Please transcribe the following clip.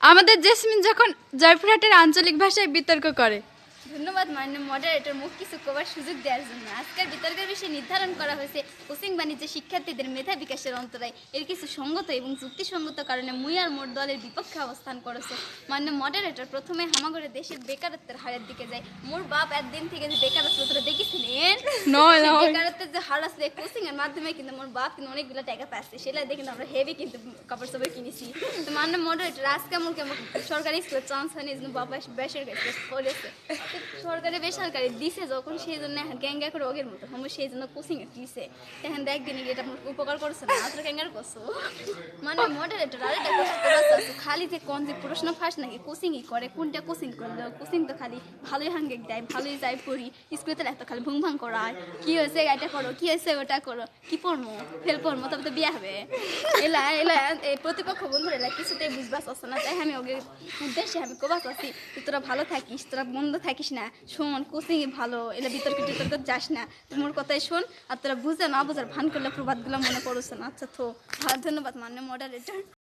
আমাদের জেসমিন যখন জয়পুরহাটের আঞ্চলিক ভাষায় বিতর্ক করে। ধন্যবাদ মান্য মডারেটর মুখ কিছু কবার সুযোগ দেওয়ার জন্য। আজকের বিতর্কের বিষয় নির্ধারণ করা হয়েছে কোচিং বাণিজ্যে শিক্ষার্থীদের মেধা বিকাশের অন্তরায়। এর কিছু সঙ্গত এবং যুক্তিসঙ্গত কারণে মুই আর মোট দলের বিপক্ষে অবস্থান করেছে। মান্য মডারেটর প্রথমে হামাগরে দেশের বেকারত্বের হারের দিকে যায়। মোর বাপ একদিন থেকে যে বেকারত্ব সেই নয়। বেকারত্বের যে হার আছে কোচিং এর মাধ্যমে কিন্তু মোর বাপ কিন্তু অনেকগুলো টাকা পাচ্ছে। সেটা দেখে কিন্তু আমরা হেভি কিন্তু কাপড় চোপড় কিনেছি। তো মান্য মডারেটর আজকে আমার সরকারি স্কুলে চান্স হয়নি বাবা বেসরকারি স্কুলে করেছে সরকারি, বেসরকারি দিছে যখন সেই জন্য এখন গ্যাঙ্গা করে ওগের মতো। আমি সেই জন্য কোচিং এ দিছে। এখন দেখ দিন এটা উপকার করছে না আপনার গ্যাঙ্গার করছ মানে মডারেটর আর এটা কথা করার আছে খালি যে কোন যে প্রশ্ন ফার্স্ট নাকি কোচিংই করে, কোনটা কোচিং করল কোচিং তো খালি ভালোই হাঙ্গে দেয়, ভালোই যাই পড়ি স্কুলে তো এত খালি ভুং ভাং করায়, কি হয়েছে, এটা করো, কি হয়েছে, ওটা করো, কি পড়মো ফেল পড়মো তবে তো বিয়া হবে। এলা এলা এই প্রতিপক্ষ বন্ধুরা, এলা কিছুতেই বুঝবাস আসছে না, তাই আমি ওকে উদ্দেশ্যে আমি কবাস আছি তোরা ভালো থাকিস, তোরা বন্ধ থাকিস না, শোন কোচিং ভালো, এলা বিতর্ক টিতর্ক যাস না তুই মোর কথাই শোন, আর তোরা বুঝে না বুঝার ভান করলে প্রবাদগুলো মনে পড়ছে না আচ্ছা তো ধন্যবাদ মান্য মডারেটর